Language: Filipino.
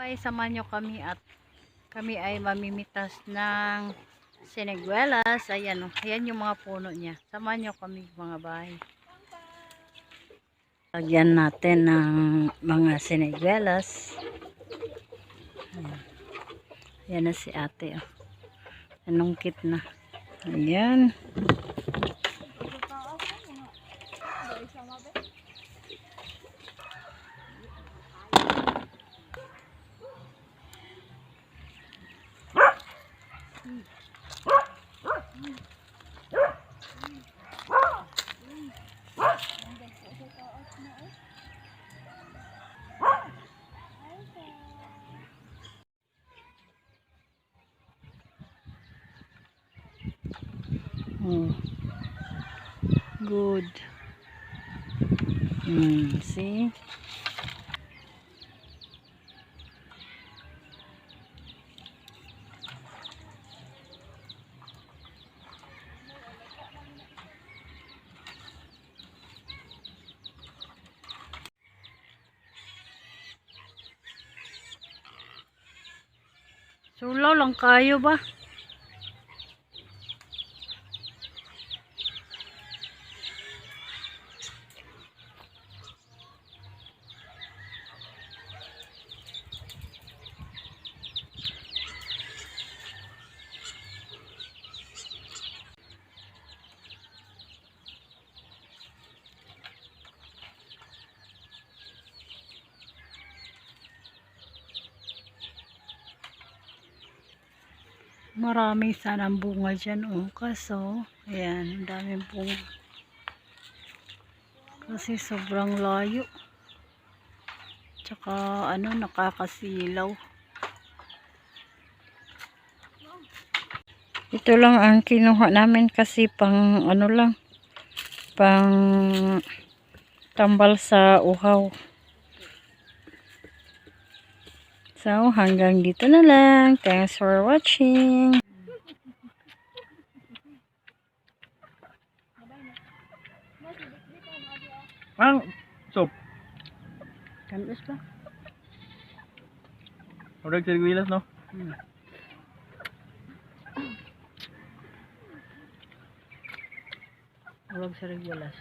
Ay, samahan nyo kami at kami ay mamimitas ng siniguelas. Ayan, oh. ayan yung mga puno niya. Samahan nyo kami mga bahay. Lagyan natin ng mga siniguelas. Ayan. Ayan na si ate. Oh. Anungkit na. Ayan. Oh. Good. Hmm, see? Sulaw lang kayo ba? Marami sanang bunga dyan, oh. Kaso, ayan, daming bunga. Kasi sobrang layo. Tsaka, ano, nakakasilaw. Ito lang ang kinuha namin kasi pang, ano lang, pang tambal sa uhaw. So, hanggang dito na lang. Thanks for watching. Ang soap. Kandos ba? Orag sa Guilas, no? Hmm. Huwag sa regulas.